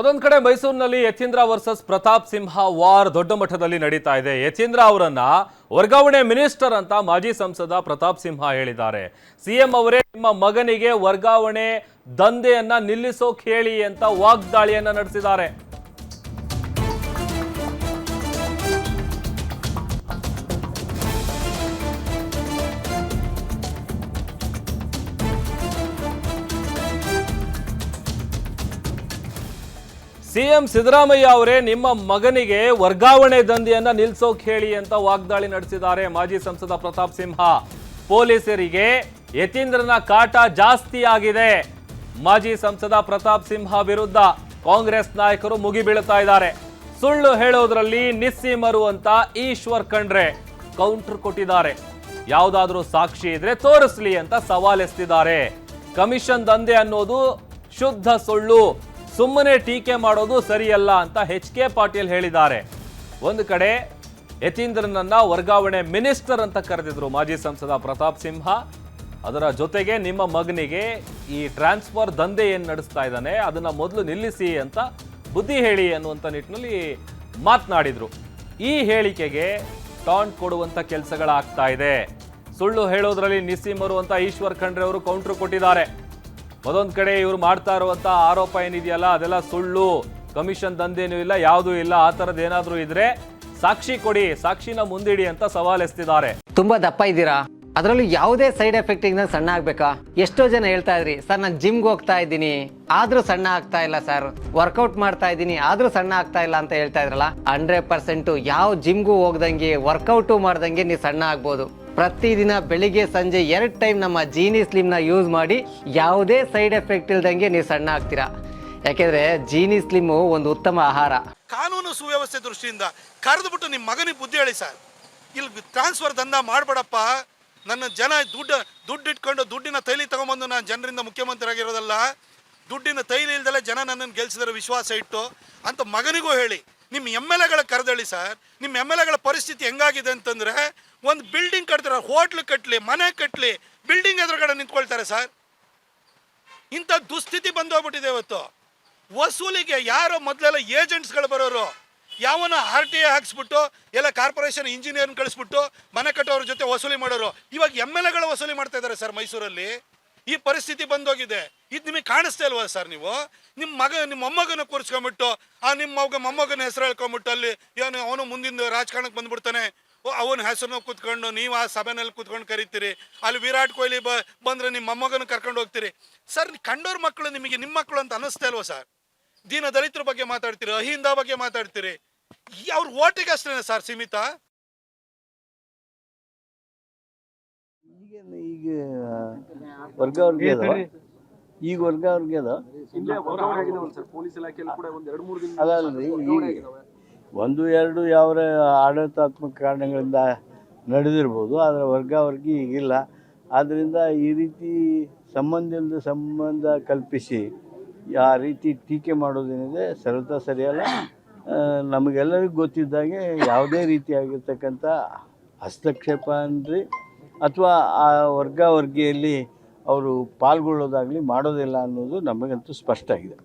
ಅದೊಂದ್ ಕಡೆ ಮೈಸೂರಿನಲ್ಲಿ ಯತೀಂದ್ರ ವರ್ಸಸ್ ಪ್ರತಾಪ್ ಸಿಂಹ ವಾರ್ ದೊಡ್ಡ ಮಟ್ಟದಲ್ಲಿ ನಡೀತಾ ಇದೆ. ಯತೀಂದ್ರ ಅವರನ್ನ ವರ್ಗಾವಣೆ ಮಿನಿಸ್ಟರ್ ಅಂತ ಮಾಜಿ ಸಂಸದ ಪ್ರತಾಪ್ ಸಿಂಹ ಹೇಳಿದ್ದಾರೆ. ಸಿಎಂ ಅವರೇ ನಿಮ್ಮ ಮಗನಿಗೆ ವರ್ಗಾವಣೆ ದಂಧೆಯನ್ನ ನಿಲ್ಲಿಸೋಕ್ ಹೇಳಿ ಅಂತ ವಾಗ್ದಾಳಿಯನ್ನ ನಡೆಸಿದ್ದಾರೆ. ಸಿಎಂ ಸಿದ್ದರಾಮಯ್ಯ ಅವರೇ ನಿಮ್ಮ ಮಗನಿಗೆ ವರ್ಗಾವಣೆ ದಂಧೆಯನ್ನ ನಿಲ್ಸೋಕ್ ಹೇಳಿ ಅಂತ ವಾಗ್ದಾಳಿ ನಡೆಸಿದ್ದಾರೆ ಮಾಜಿ ಸಂಸದ ಪ್ರತಾಪ್ ಸಿಂಹ. ಪೊಲೀಸರಿಗೆ ಯತೀಂದ್ರನ ಕಾಟ ಜಾಸ್ತಿ ಆಗಿದೆ. ಮಾಜಿ ಸಂಸದ ಪ್ರತಾಪ್ ಸಿಂಹ ವಿರುದ್ಧ ಕಾಂಗ್ರೆಸ್ ನಾಯಕರು ಮುಗಿಬೀಳುತ್ತಾ ಇದ್ದಾರೆ. ಸುಳ್ಳು ಹೇಳೋದ್ರಲ್ಲಿ ನಿಸ್ಸೀಮರು ಅಂತ ಈಶ್ವರ್ ಖಂಡ್ರೆ ಕೌಂಟರ್ ಕೊಟ್ಟಿದ್ದಾರೆ. ಯಾವುದಾದ್ರೂ ಸಾಕ್ಷಿ ಇದ್ರೆ ತೋರಿಸ್ಲಿ ಅಂತ ಸವಾಲೆಸ್ತಿದ್ದಾರೆ. ಕಮಿಷನ್ ದಂಧೆ ಅನ್ನೋದು ಶುದ್ಧ ಸುಳ್ಳು. ಸುಮ್ಮನೆ ಟೀಕೆ ಮಾಡೋದು ಸರಿಯಲ್ಲ ಅಂತ ಎಚ್ ಕೆ ಪಾಟೀಲ್ ಹೇಳಿದ್ದಾರೆ. ಒಂದು ಕಡೆ ಯತೀಂದ್ರನನ್ನ ವರ್ಗಾವಣೆ ಮಿನಿಸ್ಟರ್ ಅಂತ ಕರೆದಿದ್ರು ಮಾಜಿ ಸಂಸದ ಪ್ರತಾಪ್ ಸಿಂಹ. ಅದರ ಜೊತೆಗೆ ನಿಮ್ಮ ಮಗನಿಗೆ ಈ ಟ್ರಾನ್ಸ್ಫರ್ ದಂಧೆ ಏನು ನಡೆಸ್ತಾ ಇದ್ದಾನೆ, ಅದನ್ನ ಮೊದಲು ನಿಲ್ಲಿಸಿ ಅಂತ ಬುದ್ಧಿ ಹೇಳಿ ಅನ್ನುವಂಥ ನಿಟ್ಟಿನಲ್ಲಿ ಮಾತನಾಡಿದ್ರು. ಈ ಹೇಳಿಕೆಗೆ ಟಾಂಟ್ ಕೊಡುವಂತ ಕೆಲಸಗಳಾಗ್ತಾ ಇದೆ. ಸುಳ್ಳು ಹೇಳೋದ್ರಲ್ಲಿ ನಿಸ್ಸೀಮರು ಅಂತ ಈಶ್ವರ್ ಖಂಡ್ರೆ ಅವರು ಕೌಂಟರ್ ಕೊಟ್ಟಿದ್ದಾರೆ. ಅದೊಂದ್ ಕಡೆ ಇವ್ರು ಮಾಡ್ತಾ ಇರುವಂಥ ಆರೋಪ ಏನಿದೆಯಲ್ಲ, ಅದೆಲ್ಲ ಸುಳ್ಳು. ಕಮಿಷನ್ ದಂಧೇನೂ ಇಲ್ಲ, ಯಾವುದೂ ಇಲ್ಲ. ಆ ಥರದ್ದು ಏನಾದರೂ ಇದ್ರೆ ಸಾಕ್ಷಿ ಕೊಡಿ, ಸಾಕ್ಷಿನ ಮುಂದಿಡಿ ಅಂತ ಸವಾಲೆಸ್ತಿದ್ದಾರೆ ತುಂಬಾ ದಪ್ಪ ಇದ್ದೀರಾ? ಅದರಲ್ಲೂ ಯಾವುದೇ ಸೈಡ್ ಎಫೆಕ್ಟ್ ಇಂದ ಸಣ್ಣ ಆಗ್ಬೇಕಾ? ಎಷ್ಟೋ ಜನ ಹೇಳ್ತಾ ಇದ್ರಿ, ಸರ್, ನಾನು ಜಿಮ್ಗೆ ಹೋಗ್ತಾ ಇದ್ದೀನಿ. ಆದ್ರೂ ಸಣ್ಣ ಆಗ್ತಾ ಇಲ್ಲ, ಸರ್. ವರ್ಕೌಟ್ ಮಾಡ್ತಾ ಇದ್ದೀನಿ, ಆದ್ರೂ ಸಣ್ಣ ಆಗ್ತಾ ಇಲ್ಲ ಅಂತ ಹೇಳ್ತಾ ಇದ್ರಲ್ಲ, ಹಂಡ್ರೆಡ್ ಪರ್ಸೆಂಟ್ ಯಾವ ಜಿಮ್ಗೂ ಹೋಗ್ದಂಗೆ, ವರ್ಕೌಟು ಮಾಡ್ದಂಗೆ ನೀವು ಸಣ್ಣ ಆಗ್ಬೋದು. ಪ್ರತಿದಿನ ಬೆಳಿಗ್ಗೆ ಸಂಜೆ ಎರಡು ಟೈಮ್ ನಮ್ಮ ಜೀನಿ ಸ್ಲಿಮ್ನ ಯೂಸ್ ಮಾಡಿ ಯಾವುದೇ ಸೈಡ್ ಎಫೆಕ್ಟ್ ಇಲ್ದಂಗೆ ನೀವು ಸಣ್ಣ ಆಗ್ತೀರಾ. ಯಾಕೆಂದ್ರೆ ಜೀನಿ ಸ್ಲಿಮ್ ಒಂದು ಉತ್ತಮ ಆಹಾರ. ಕಾನೂನು ಸುವ್ಯವಸ್ಥೆ ದೃಷ್ಟಿಯಿಂದ ಕರೆದುಬಿಟ್ಟು ನಿಮ್ಮ ಮಗನಿಗೆ ಬುದ್ಧಿ ಹೇಳಿ ಸರ್. ಇಲ್ಲಿ ಟ್ರಾನ್ಸ್ಫರ್ ದಂಧ ಮಾಡಬೇಡಪ್ಪ. ನನ್ನ ಜನ ದುಡ್ಡು ದುಡ್ಡು ಇಟ್ಕೊಂಡು ದುಡ್ಡಿನ ತೈಲಿ ತಗೊಂಬಂದು ನಾನು ಜನರಿಂದ ಮುಖ್ಯಮಂತ್ರಿ ಆಗಿರೋದಲ್ಲ ದುಡ್ಡಿನ ತೈಲಿ ಇಲ್ದಲೆ ಜನ ನನ್ನನ್ನು ಗೆಲ್ಸಿದ್ರೆ ವಿಶ್ವಾಸ ಇಟ್ಟು ಅಂತ ಮಗನಿಗೂ ಹೇಳಿ. ನಿಮ್ಮ ಎಂ ಎಲ್ ಎಗಳ ಕರೆದಳಿ ಸರ್, ನಿಮ್ಮ ಎಂ ಎಲ್ ಎಗಳ ಪರಿಸ್ಥಿತಿ ಹೆಂಗಾಗಿದೆ ಅಂತಂದರೆ ಒಂದು ಬಿಲ್ಡಿಂಗ್ ಕಟ್ತಾರೆ ಹೋಟ್ಲು ಕಟ್ಟಲಿ ಮನೆ ಕಟ್ಟಲಿ ಬಿಲ್ಡಿಂಗ್ ಎದುರುಗಡೆ ನಿಂತ್ಕೊಳ್ತಾರೆ ಸರ್. ಇಂಥ ದುಸ್ಥಿತಿ ಬಂದು ಹೋಗ್ಬಿಟ್ಟಿದೆ ಇವತ್ತು. ವಸೂಲಿಗೆ ಯಾರೋ ಮೊದಲೆಲ್ಲ ಏಜೆಂಟ್ಸ್ಗಳು ಬರೋರು, ಯಾವನ ಆರ್ ಟಿ ಎ ಹಾಕ್ಸ್ಬಿಟ್ಟು, ಎಲ್ಲ ಕಾರ್ಪೊರೇಷನ್ ಇಂಜಿನಿಯರ್ನ ಕಳಿಸ್ಬಿಟ್ಟು ಮನೆ ಕಟ್ಟೋರ ಜೊತೆ ವಸೂಲಿ ಮಾಡೋರು. ಇವಾಗ ಎಂ ಎಲ್ ಎಗಳು ವಸೂಲಿ ಮಾಡ್ತಾ ಇದ್ದಾರೆ ಸರ್ ಮೈಸೂರಲ್ಲಿ. ಈ ಪರಿಸ್ಥಿತಿ ಬಂದೋಗಿದೆ. ಇದು ನಿಮಗೆ ಕಾಣಿಸ್ತಾ ಇಲ್ವಾ ಸರ್ ನೀವು? ನಿಮ್ಮ ಮಗ ನಿಮ್ಮ ಮೊಮ್ಮಗನ ಕೂರಿಸ್ಕೊಂಬಿಟ್ಟು ಆ ನಿಮ್ಮ ಮಗ, ಮೊಮ್ಮಗನ ಹೆಸರು ಹೇಳ್ಕೊಂಬಿಟ್ಟು ಅಲ್ಲಿ ಏನು ಅವನು ಮುಂದಿನ ರಾಜಕಾರಣಕ್ಕೆ ಬಂದ್ಬಿಡ್ತಾನೆ. ಅವನ ಹೆಸರನ್ನ ಕೂತ್ಕೊಂಡು ನೀವು ಆ ಸಭೆನಲ್ಲಿ ಕೂತ್ಕೊಂಡು ಕರಿತೀರಿ. ಅಲ್ಲಿ ವಿರಾಟ್ ಕೊಹ್ಲಿ ಬ, ಬಂದರೆ ನಿಮ್ಮ ಮೊಮ್ಮಗನ ಕರ್ಕೊಂಡು ಹೋಗ್ತೀರಿ. ಸರ್ ಕಂಡೋರ್ ಮಕ್ಕಳು ನಿಮಗೆ ನಿಮ್ಮ ಮಕ್ಕಳು ಅಂತ ಅನ್ನಿಸ್ತಾ ಇಲ್ವಾ ಸರ್? ದೀನ ದಲಿತರ ಬಗ್ಗೆ ಮಾತಾಡ್ತೀರಿ? ಅಹಿಂದ ಬಗ್ಗೆ ಮಾತಾಡ್ತೀರಿ? ಅವ್ರ ಓಟಿಗೆ ಅಷ್ಟೇನೆ ಸರ್ ಸೀಮಿತ? ಈಗ ಈಗ ವರ್ಗಾವಣೆ ಅದಾವ ಈಗ ವರ್ಗಾವಣೆ ಅದ? ಅದಲ್ರಿ ಈಗ ಒಂದು ಎರಡು ಯಾವ ಆಡಳಿತಾತ್ಮಕ ಕಾರಣಗಳಿಂದ ನಡೆದಿರ್ಬೋದು ಆದರೆ ವರ್ಗಾವರ್ಗಿ ಈಗಿಲ್ಲ. ಆದ್ದರಿಂದ ಈ ರೀತಿ ಸಂಬಂಧದಿಂದ ಸಂಬಂಧ ಕಲ್ಪಿಸಿ ಆ ರೀತಿ ಟೀಕೆ ಮಾಡೋದೇನಿದೆ ಸರತ ಸರಿಯಲ್ಲ. ನಮಗೆಲ್ಲರಿಗೂ ಗೊತ್ತಿದ್ದಾಗೆ ಯಾವುದೇ ರೀತಿಯಾಗಿರ್ತಕ್ಕಂಥ ಹಸ್ತಕ್ಷೇಪ ಅನ್ರಿ ಅಥವಾ ಆ ವರ್ಗಾವರ್ಗಿಯಲ್ಲಿ ಅವರು ಪಾಲ್ಗೊಳ್ಳೋದಾಗಲಿ ಮಾಡೋದಿಲ್ಲ ಅನ್ನೋದು ನಮಗಂತೂ ಸ್ಪಷ್ಟ ಆಗಿದೆ.